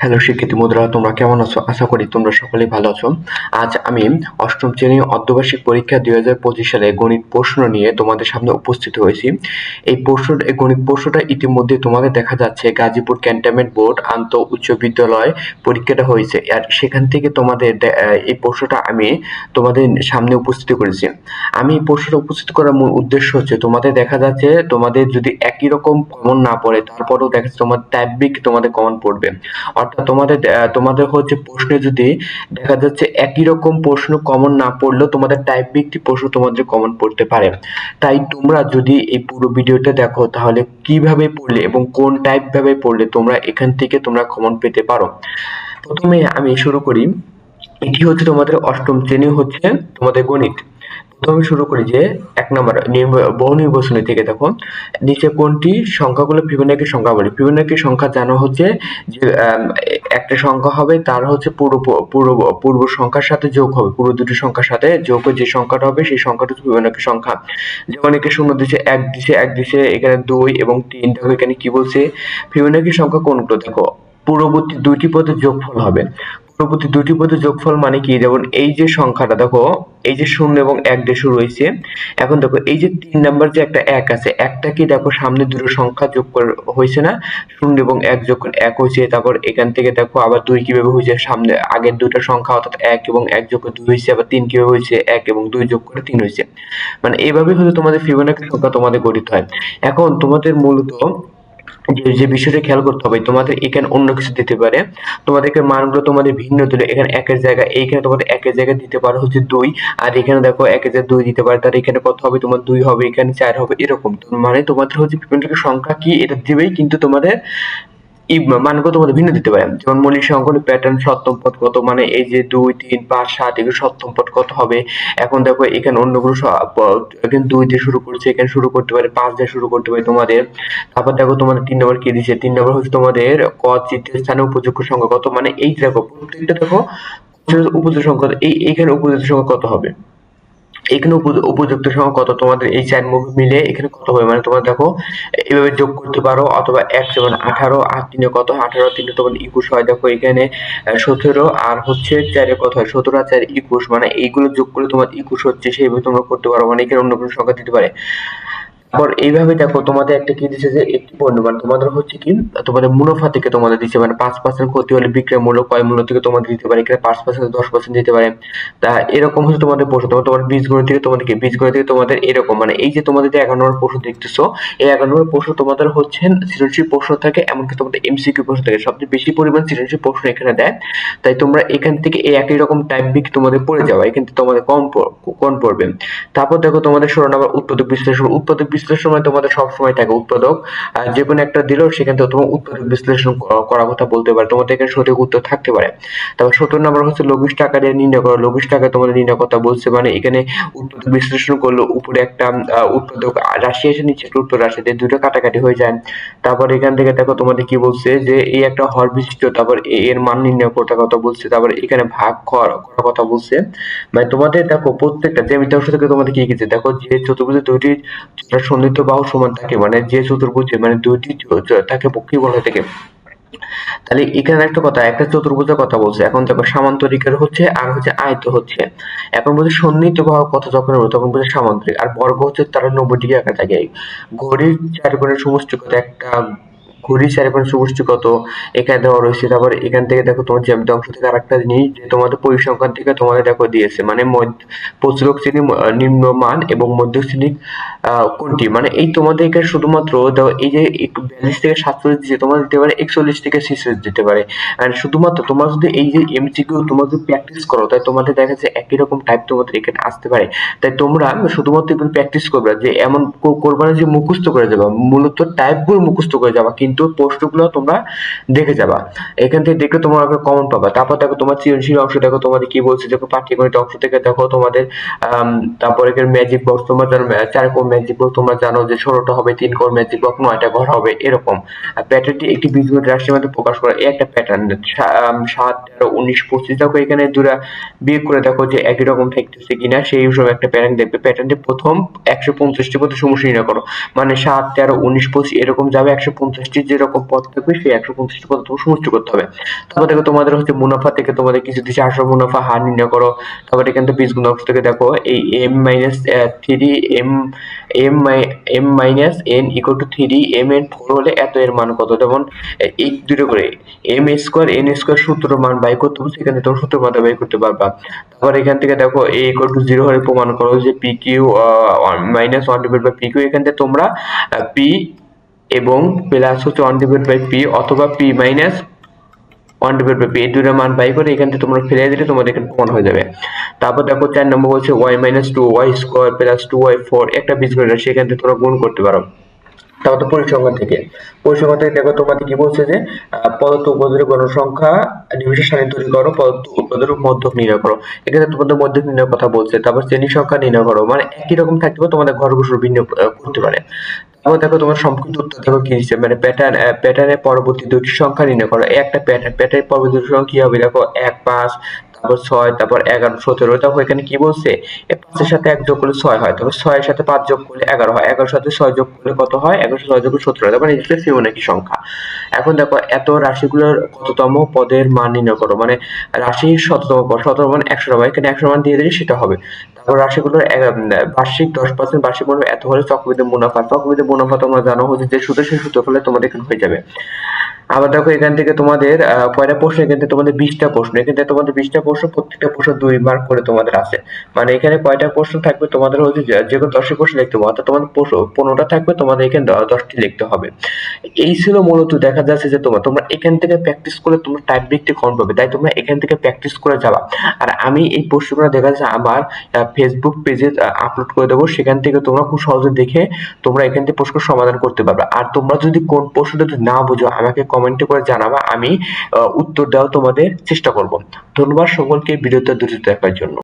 Hello শিক্ষিত মুদ্রা তোমরা কেমন আছো? আশা করি তোমরা সকলেই ভালো আছো। আজ আমি অষ্টম শ্রেণি অর্ধবার্ষিক পরীক্ষা দুই হাজার পঁচিশ সালে গণিত প্রশ্ন নিয়ে তোমাদের সামনে উপস্থিত হয়েছি। এই প্রশ্ন, গণিত প্রশ্নটা ইতিমধ্যে তোমাদের দেখা যাচ্ছে। গাজীপুর ক্যান্টনমেন্ট বোর্ড আন্ত উচ্চ বিদ্যালয় পরীক্ষাটা হয়েছে। আর সেখান থেকে তোমাদের এই প্রশ্নটা আমি তোমাদের সামনে উপস্থিত করেছি। আমি এই প্রশ্নটা উপস্থিত করার মূল উদ্দেশ্য হচ্ছে, তোমাদের দেখা যাচ্ছে তোমাদের যদি একই রকম কমন না পড়ে, তারপরেও দেখা যাচ্ছে তোমার টাইপিক তোমাদের কমন পড়বে। অর্থাৎ তোমাদের তোমাদের হচ্ছে প্রশ্নে যদি দেখা যাচ্ছে একই রকম প্রশ্ন কমন না পড়লেও তোমাদের টাইপ একটি প্রশ্ন তোমাদের কমন পড়তে পারে। তাই তোমরা যদি এই পুরো ভিডিওটা দেখো, তাহলে কীভাবে পড়লে এবং কোন টাইপ ভাবে পড়লে তোমরা এখান থেকে তোমরা কমন পেতে পারো? প্রথমে আমি শুরু করি। এটি হচ্ছে তোমাদের অষ্টম শ্রেণি হচ্ছে তোমাদের গণিত। প্রথমে শুরু করি যে এক নম্বর বহু নির্বাচনী থেকে দেখো। নিচে কোনটি সংখ্যাগুলো ফিবোনাকি সংখ্যা বলে। ফিবোনাকি সংখ্যা জানা হচ্ছে যে একটা সংখ্যা হবে, তার হচ্ছে পূর্ব পূর্ব পূর্ব সংখ্যার সাথে যোগ হবে। পূর্ব দুটি সংখ্যার সাথে যোগ যে সংখ্যাটা হবে, সেই সংখ্যাটা হচ্ছে ফিবোনাকি সংখ্যা। যেমন একে শূন্য দিচ্ছে এক দিছে এক দিছে, এখানে দুই এবং তিন। দেখো এখানে কি বলছে? ফিবোনাকি সংখ্যা কোনগুলো? দেখো, পূর্ববর্তী দুইটি পদের যোগফল হবে। পূর্ববর্তী দুটি পদের যোগফল মানে কি? যেমন এই যে সংখ্যাটা, দেখো, এই যে শূন্য এবং এক দিয়ে শুরু হয়েছে। এখন দেখো, এই যে তিন নাম্বার যে একটা এক আছে, একটা কি দেখো, সামনে দুটো সংখ্যা যোগ হয়েছে না? শূন্য এবং এক যোগ এক হয়েছে। তারপর এখান থেকে দেখো, আবার দুই কীভাবে হয়েছে? সামনে আগের দুটো সংখ্যা অর্থাৎ এক এবং এক যোগ করে দুই হয়েছে, আবার তিন কীভাবে হয়েছে? এক এবং দুই যোগ করে তিন হয়েছে। মানে এইভাবে হচ্ছে তোমাদের ফিবোনাকি সংখ্যা তোমাদের গঠিত হয়। এখন তোমাদের মূলত যে বিষয়টা খেয়াল করতে হবে, তোমাদের এখানে অন্য কিছু দিতে পারে। তোমাদেরকে মানগুলো তোমাদের ভিন্ন দিলে এখানে একের জায়গায়, এইখানে তোমাদের একের জায়গায় দিতে পারে হচ্ছে দুই। আর এখানে দেখো, একের জায়গায় দুই দিতে পারে, তার এখানে কত হবে? তোমার দুই হবে, এখানে চার হবে, এরকম। মানে তোমাদের হচ্ছে সংখ্যা কি, এটা দিবেই, কিন্তু তোমাদের এই মানগুলো তোমাদের ভিন্ন দিতে পারে। যেমন মৌলিক সংখ্যার প্যাটার্ন সপ্তম পদ কত মানে এই যে দুই তিন পাঁচ সাত এগুলো সপ্তম পদ কত হবে? এখন দেখো এখানে অন্যগুলো সব, আহ, এখানে দুই দিয়ে শুরু করছে এখানে শুরু করতে পারে পাঁচ দিয়ে শুরু করতে পারে তোমাদের। তারপর দেখো তোমাদের তিন নম্বর কি দিচ্ছে তিন নম্বর হচ্ছে তোমাদের ক তৃতীয় স্থানে উপযোগ্য সংখ্যা কত? মানে এই দেখো প্রত্যেকটা দেখো উপযুক্ত সংখ্যা এই এখানে উপযুক্ত সংখ্যা কত হবে? এখানে উপযুক্ত সংখ্যা কত? তোমাদের এই চার মুভি মিলে এখানে কত হবে? মানে তোমরা দেখো, এভাবে যোগ করতে পারো, অথবা এক যেমন আঠারো আট তিনে কত? আঠারো, তিনে তোমার একুশ হয়। দেখো এখানে সতেরো, আর হচ্ছে চারে কত হয়? সতেরো আর চার একুশ মানে এইগুলো যোগ করে তোমার একুশ হচ্ছে, সেইভাবে তোমরা করতে পারো। মানে এখানে অন্য কোনো সংখ্যা দিতে পারে। তারপর এইভাবে দেখো, তোমাদের একটা কি দিচ্ছে যে, একটি পণ্য মানে তোমাদের হচ্ছে কি, তোমাদের মুনাফা থেকে তোমাদের দিচ্ছে মানে পাঁচ পার্সেন্ট ক্ষতি হলে বিক্রয় মূল্য, ক্রয় মূল্য থেকে তোমাদের দিতে পারে, এখানে পাঁচ পার্সেন্ট দশ পার্সেন্ট দিতে পারে। তা এরকম হচ্ছে তোমাদের প্রশ্ন, তোমার তোমার বীজগণিত থেকে তোমাদের কি বীজগণিত থেকে তোমাদের এরকম মানে এই যে তোমাদের যে এগারো নম্বর প্রশ্ন দেখতেছো, এই এগারো নম্বর প্রশ্ন তোমাদের হচ্ছে সৃজনশীল প্রশ্ন থাকে, এমনকি তোমাদের এমসিকিউ প্রশ্ন থাকে। সবচেয়ে বেশি পরিমাণ সৃজনশীল প্রশ্ন এখানে দেয়। তাই তোমরা এখান থেকে এই একই রকম টাইপ বিক তোমাদের পড়ে যাওয়া এখান থেকে তোমাদের কম কম পড়বে। তারপর দেখো তোমাদের ষোলো নম্বর উৎপাদক বিশ্লেষণ, উৎপাদক বিশ্লেষণ তোমাদের সব সময় থাকে উৎপাদক। যে কোনো একটা দিলেও সেখান থেকে তোমার উৎপাদক বিশ্লেষণ করার কথা বলতে পারে। তোমাদের এখানে সঠিক উত্তর থাকতে পারে। তারপর সত্তর নম্বর হচ্ছে লঘিষ্ঠ দিয়ে নির্ণয় করো। লঘিষ্ঠ টাকা তোমাদের নির্ণয় কথা বলছে মানে এখানে উৎপাদক বিশ্লেষণ করলে উপরে একটা উৎপাদক রাশি এসে নিচে একটা উত্তর রাশি দুটো কাটাকাটি হয়ে যায়। তারপর এখান থেকে দেখো তোমাদের কি বলছে যে এই একটা হর বিশিষ্ট তারপর এর মান নির্ণয় করতে কথা বলছে। তারপর এখানে ভাগ কর- করার কথা বলছে। মানে তোমাদের দেখো প্রত্যেকটা জ্যামিতি অংশ থেকে তোমাদের কি গেছে দেখো? যে চতুর্ভুজে দুইটি সন্নিহিত বাহু সমান থাকে মানে যে চতুর্ভুজে মানে দুইটি তাকে পক্ষী বলা থাকে। তাহলে এখানে একটা কথা, একটা চতুর্ভুজের কথা বলছে। এখন দেখো, সামান্তরিকের হচ্ছে, আর হচ্ছে আয়ত হচ্ছে। এখন বলছে সন্নিহিত বাহু কথা যখন হবে, তখন বলছে সামান্তরিক। আর বর্গ হচ্ছে তারা নব্বই ডিগ্রি আঁকা থাকে। ঘড়ির চার কোণের সমষ্টি কত একটা ঘড়ির চার কোণের সমষ্টি কত? এখানে দেওয়া রয়েছে। তারপর এখান থেকে দেখো তোমার জ্যামিতি অংশ থেকে আরেকটা জিনিস যে তোমাদের পরিসংখ্যান থেকে তোমাদের দেখো দিয়েছে। মানে প্রচুরক শ্রেণি আহ, নিম্নমান এবং মধ্য শ্রেণি কোনটি? মানে এই তোমাদের এখানে শুধুমাত্র দেখো এই যে বিয়াল্লিশ থেকে সাতচল্লিশ দিচ্ছে তোমার দিতে পারে একচল্লিশ থেকে ছেচল্লিশ দিতে পারে। আর শুধুমাত্র তোমার যদি এই যে এমসিকিউ তোমরা যদি প্র্যাকটিস করো তাই তোমাদের দেখা যাচ্ছে একই রকম টাইপ তোমাদের এখানে আসতে পারে। তাই তোমরা শুধুমাত্র প্র্যাকটিস করবে যে এমন করবে না যে মুখস্থ করে যাবা মূলত টাইপগুলো মুখস্থ করে যাবা কিন্তু প্রশ্নগুলো তোমরা দেখে যাবা। এখান থেকে দেখলে তোমরা কমন পাবা। তারপর দেখো তোমার সৃজনশীল অংশ, দেখো তোমাদের কি বলছে, দেখো পাঠ্যগণিত অংশ থেকে দেখো তোমাদের তারপর ম্যাজিক বক্স তোমরা জানো চার কোর ম্যাজিক বক্স তোমরা জানো যে ষোলোটা হবে, তিন কোর ম্যাজিক বক্স নয়টা ঘর হবে, এরকম। প্যাটার্নটি একটি বীজগণিত রাশির মধ্যে প্রকাশ করা, এই একটা প্যাটার্ন সাত, তেরো, উনিশ, পঁচিশ, দেখো এখানে দুরা বিয়োগ করে দেখো যে একই রকম থাকতেছে কিনা, সেই হিসেবে একটা প্যাটার্ন দেখবে। প্যাটার্নটি প্রথম একশো পঞ্চাশটি পথে সমস্যা নির্ণয় করো। মানে সাত, তেরো, উনিশ, পঁচিশ, এরকম যাবে একশো পঞ্চাশটি যেরকম পদ থাকবে, সেই একশো পঞ্চাশটি পদ তোমার সমষ্টি করতে হবে। তারপর দেখো তোমাদের হচ্ছে মুনাফা থেকে তোমাদের কিছু দিচ্ছে আসল মুনাফা হার নির্ণয় করো। তারপর এখান থেকে বীজগুণ অংশ থেকে দেখো, এই M minus three M M M minus N equal to three M N four হলে এত এর মান কত? যেমন, এই দুটো করে এম স্কোয়ার এন স্কোয়ার সূত্র মান বাই করতে হবে, সেখানে তোমার সূত্র মানটা বাই করতে পারবা। তারপর এখান থেকে দেখো এ ইকুয়াল টু জিরো হলে প্রমাণ করো যে P Q minus one divide by P Q এখান থেকে তোমরা পি এবং প্লাস হচ্ছে ওয়ান ডিভাইড বাই পি অথবা P minus one divide by P এই দুটো মান বাই করে এখান থেকে তোমরা ফেলে দিলে তোমাদের এখানে প্রমাণ হয়ে যাবে। তারপর দেখো চার নম্বর হচ্ছে Y minus two Y square plus two Y four একটা বীজগণিত, সেখান থেকে তোমরা গুণ করতে পারো। তো পরিসংখ্যান থেকে। পরিসংখ্যান থেকে দেখো তোমাদের কি বলছে যে পদার্থ উপদের গণসংখ্যা নির্বিশেষ সারণী তৈরি করো, পদার্থ উপদের মধ্যক নির্ণয় করো। এখানে তোমাদের মধ্যক নির্ণয়ের কথা বলছে, তারপর শ্রেণি সংখ্যা নির্ণয় করো মানে একই রকম থাকলেও তোমাদের ঘর বসে ভিন্ন করতে পারে। তারপর দেখো তোমার সম্পৃক্ত উত্তর দেখো কি দিচ্ছে মানে প্যাটার্ন প্যাটার্নের পরবর্তী দুটি সংখ্যা নির্ণয় করো। একটা প্যাটার্ন প্যাটার্নের পরবর্তী দুটি সংখ্যা কি হবে? দেখো এক, পাঁচ তারপর ছয়, তারপর এগারো, সতেরো, তারপর এখানে কি বলছে? পাঁচের সাথে এক যোগ করলে ছয় হয় তবে ছয়ের সাথে পাঁচ যোগ করলে এগারো হয়, এগারোর সাথে ছয় যোগ করলে কত হয়? এগারোর সাথে ছয় যোগ করলে সতেরো তারপর নিচে ফিবোনাকি সংখ্যা। এখন দেখো, এত রাশিগুলোর কততম পদের মান নির্ণয় করো মানে রাশির শততম পদ, শততম মানে একশো টাকা এখানে একশো মান দিয়ে দিলে সেটা হবে। তারপর রাশিগুলোর বার্ষিক দশ পার্সেন্ট, বার্ষিক মুনাফা এত হলে চক্রবৃদ্ধি মুনাফা চক্রবৃদ্ধি মুনাফা তোমরা জানো, হচ্ছে যে সুদের সেই সূত্র ফলে তোমাদের এখানে হয়ে যাবে। আবার দেখো এখান থেকে তোমাদের কয়টা প্রশ্ন এখান থেকে তোমাদের বিশটা প্রশ্ন এখান থেকে তোমাদের বিশটা প্রশ্ন প্রত্যেকটা প্রশ্ন দুই মার্ক করে তোমাদের আছে মানে এখানে কয়টা প্রশ্ন থাকবে তোমাদের হচ্ছে যে কোনো দশটি প্রশ্ন লিখতে হবে, অর্থাৎ তোমাদের পনেরোটা থাকবে, তোমাদের এখানে দশটি লিখতে হবে। এই ছিল মূলত দেখা যাচ্ছে যে তোমার, তোমরা এখান থেকে প্র্যাকটিস করে তোমরা টাইপ লিখতে কম পাবে, তাই তোমরা এখান থেকে প্র্যাকটিস করে যাবা। আর আমি এই প্রশ্নগুলো দেখা যাচ্ছে আমার ফেসবুক পেজে আপলোড করে দেবো, সেখান থেকে তোমরা খুব সহজে দেখে তোমরা এখান থেকে প্রশ্ন সমাধান করতে পারবে। আর তোমরা যদি কোন প্রশ্নটা যদি না বুঝো, আমাকে কমেন্টে করে জানাবা, আমি উত্তর দেওয়া তোমাদের চেষ্টা করব। ধন্যবাদ সকলকে ভিডিওতে দুটি দেখার জন্য।